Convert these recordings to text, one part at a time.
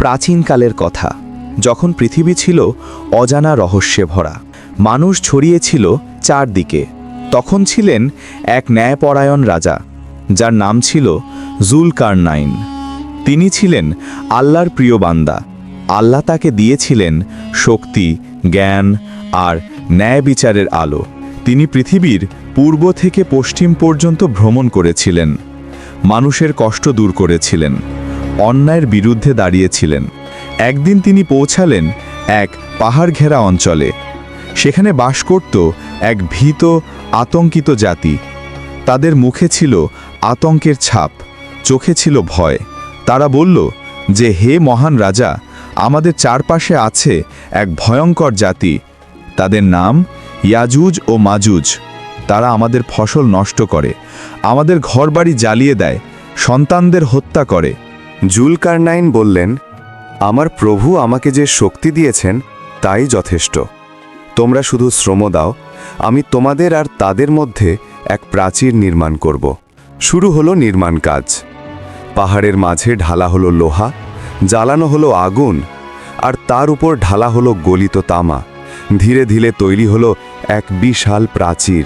প্রাচীনকালের কথা। যখন পৃথিবী ছিল অজানা রহস্যে ভরা, মানুষ ছড়িয়েছিল চারদিকে। তখন ছিলেন এক ন্যায়পরায়ণ রাজা, যার নাম ছিল জুলকারনাইন। তিনি ছিলেন আল্লাহর প্রিয় বান্দা। আল্লাহ তাকে দিয়েছিলেন শক্তি, জ্ঞান আর ন্যায় বিচারের আলো। তিনি পৃথিবীর পূর্ব থেকে পশ্চিম পর্যন্ত ভ্রমণ করেছিলেন। মানুষের কষ্ট দূর করেছিলেন। অন্যায়ের বিরুদ্ধে দাঁড়িয়েছিলেন। একদিন তিনি পৌঁছালেন এক পাহাড় ঘেরা অঞ্চলে। সেখানে বাস করত এক ভীত, আতঙ্কিত জাতি। তাদের মুখে ছিল আতঙ্কের ছাপ, চোখে ছিল ভয়। তারা বলল যে, হে মহান রাজা, আমাদের চারপাশে আছে এক ভয়ঙ্কর জাতি। তাদের নাম ইয়াজুজ ও মাজুজ। তারা আমাদের ফসল নষ্ট করে। আমাদের ঘরবাড়ি জ্বালিয়ে দেয়। সন্তানদের হত্যা করে। জুলকারনাইন বললেন, আমার প্রভু আমাকে যে শক্তি দিয়েছেন, তাই যথেষ্ট। তোমরা শুধু শ্রম দাও, আমি তোমাদের আর তাদের মধ্যে এক প্রাচীর নির্মাণ করব। শুরু হলো নির্মাণ কাজ। পাহাড়ের মাঝে ঢালা হলো লোহা, জ্বালানো হলো আগুন, আর তার উপর ঢালা হলো গলিত তামা। ধীরে ধীরে তৈরি হলো এক বিশাল প্রাচীর,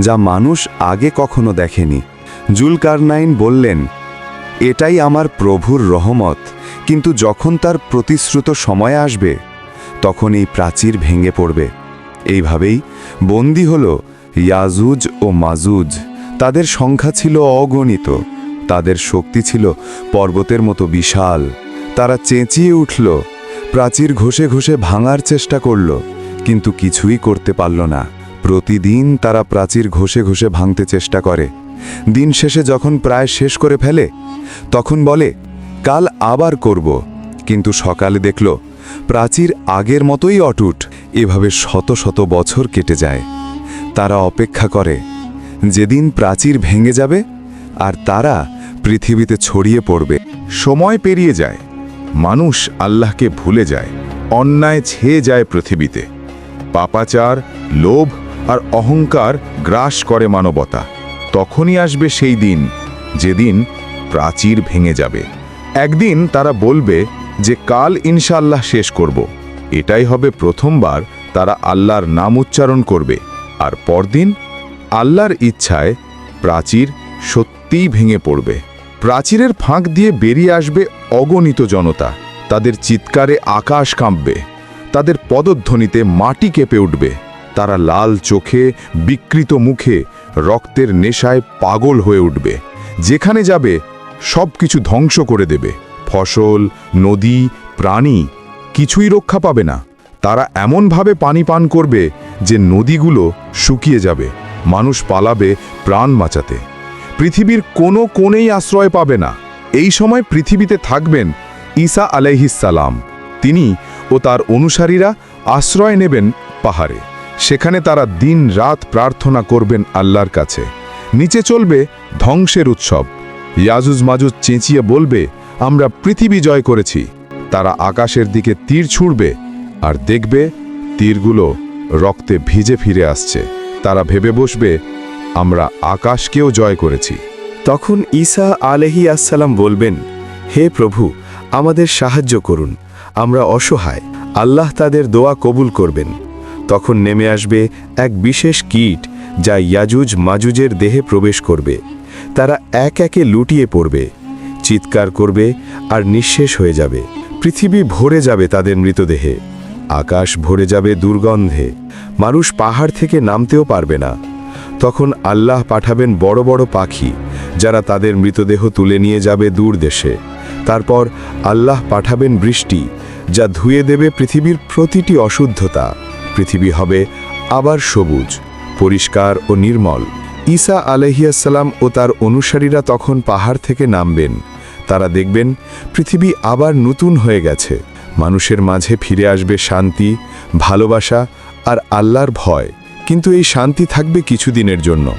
যা মানুষ আগে কখনো দেখেনি। জুলকারনাইন বললেন এটাই আমার প্রভুর রহমত। কিন্তু যখন তার প্রতিশ্রুত সময় আসবে, তখন এই প্রাচীর ভেঙে পড়বে। এইভাবেই বন্দি হল ইয়াজুজ ও মাজুজ। তাদের সংখ্যা ছিল অগণিত। তাদের শক্তি ছিল পর্বতের মতো বিশাল। তারা চেঁচিয়ে উঠল। প্রাচীর ঘষে ঘষে ভাঙার চেষ্টা করল, কিন্তু কিছুই করতে পারল না। প্রতিদিন তারা প্রাচীর ঘষে ঘষে ভাঙতে চেষ্টা করে। দিন শেষে যখন প্রায় শেষ করে ফেলে, তখন বলে, কাল আবার করব। কিন্তু সকালে দেখল, প্রাচীর আগের মতোই অটুট। এভাবে শত শত বছর কেটে যায়। তারা অপেক্ষা করে, যেদিন প্রাচীর ভেঙে যাবে, আর তারা পৃথিবীতে ছড়িয়ে পড়বে। সময় পেরিয়ে যায়, মানুষ আল্লাহকে ভুলে যায়, অন্যায় ছেয়ে যায় পৃথিবীতে। পাপাচার, লোভ আর অহংকার গ্রাস করে মানবতা। তখনই আসবে সেই দিন, যেদিন প্রাচীর ভেঙে যাবে। একদিন তারা বলবে যে, কাল ইনশাল্লাহ শেষ করব। এটাই হবে প্রথমবার তারা আল্লাহর নাম উচ্চারণ করবে। আর পরদিন আল্লাহর ইচ্ছায় প্রাচীর সত্যিই ভেঙে পড়বে। প্রাচীরের ফাঁক দিয়ে বেরিয়ে আসবে অগণিত জনতা। তাদের চিৎকারে আকাশ কাঁপবে। তাদের পদধ্বনিতে মাটি কেঁপে উঠবে। তারা লাল চোখে বিকৃত মুখে রক্তের নেশায় পাগল হয়ে উঠবে। যেখানে যাবে সব কিছু ধ্বংস করে দেবে। ফসল, নদী, প্রাণী কিছুই রক্ষা পাবে না। তারা এমনভাবে পানি পান করবে যে নদীগুলো শুকিয়ে যাবে। মানুষ পালাবে প্রাণ বাঁচাতে। পৃথিবীর কোনো কোণেই আশ্রয় পাবে না। এই সময় পৃথিবীতে থাকবেন ঈসা আলাইহিসালাম তিনি ও তার অনুসারীরা আশ্রয় নেবেন পাহাড়ে। সেখানে তারা দিন রাত প্রার্থনা করবেন আল্লাহর কাছে। নিচে চলবে ধ্বংসের উৎসব। ইয়াজুজ মাজুজ চেঁচিয়ে বলবে, আমরা পৃথিবী জয় করেছি। তারা আকাশের দিকে তীর ছুড়বে আর দেখবে তীরগুলো রক্তে ভিজে ফিরে আসছে। তারা ভেবে বসবে, আমরা আকাশকেও জয় করেছি। তখন ঈসা আলহি আসসালাম বলবেন, হে প্রভু, আমাদের সাহায্য করুন। আমরা অসহায়। আল্লাহ তাদের দোয়া কবুল করবেন। তখন নেমে আসবে এক বিশেষ কীট যা ইয়াজুজ মাজুজের দেহে প্রবেশ করবে। তারা এক একে লুটিয়ে পড়বে, চিৎকার করবে আর নিঃশেষ হয়ে যাবে। পৃথিবী ভরে যাবে তাদের মৃতদেহে, আকাশ ভরে যাবে দুর্গন্ধে। মানুষ পাহাড় থেকে নামতেও পারবে না। তখন আল্লাহ পাঠাবেন বড় বড় পাখি যারা তাদের মৃতদেহ তুলে নিয়ে যাবে দূর দেশে। তারপর আল্লাহ পাঠাবেন বৃষ্টি যা ধুয়ে দেবে পৃথিবীর প্রতিটি অশুদ্ধতা। পৃথিবী হবে আবার সবুজ, পরিষ্কার ও নির্মল। ঈসা আলহিয়াসাল্লাম ও তার অনুসারীরা তখন পাহাড় থেকে নামবেন। তারা দেখবেন পৃথিবী আবার নতুন হয়ে গেছে। মানুষের মাঝে ফিরে আসবে শান্তি, ভালোবাসা আর আল্লাহর ভয়। কিন্তু এই শান্তি থাকবে কিছুদিনের জন্য।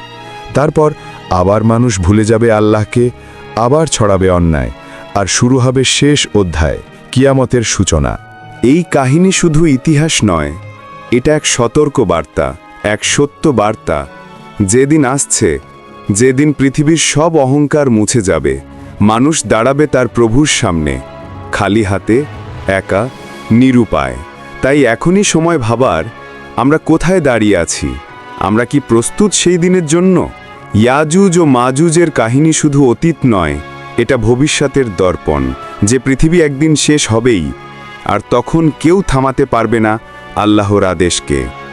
তারপর আবার মানুষ ভুলে যাবে আল্লাহকে, আবার ছড়াবে অন্যায়। আর শুরু হবে শেষ অধ্যায়, কিয়ামতের সূচনা। এই কাহিনী শুধু ইতিহাস নয় এটা এক সতর্ক বার্তা এক সত্য বার্তা যেদিন আসছে, যেদিন পৃথিবীর সব অহংকার মুছে যাবে, মানুষ দাঁড়াবে তার প্রভুর সামনে, খালি হাতে, একা, নিরুপায়। তাই এখনই সময় ভাবার, আমরা কোথায় দাঁড়িয়ে আছি? আমরা কি প্রস্তুত সেই দিনের জন্য? ইয়াজুজ ও মাজুজের কাহিনী শুধু অতীত নয়, এটা ভবিষ্যতের দর্পণ, যে পৃথিবী একদিন শেষ হবেই, আর তখন কেউ থামাতে পারবে না আল্লাহর আদেশকে।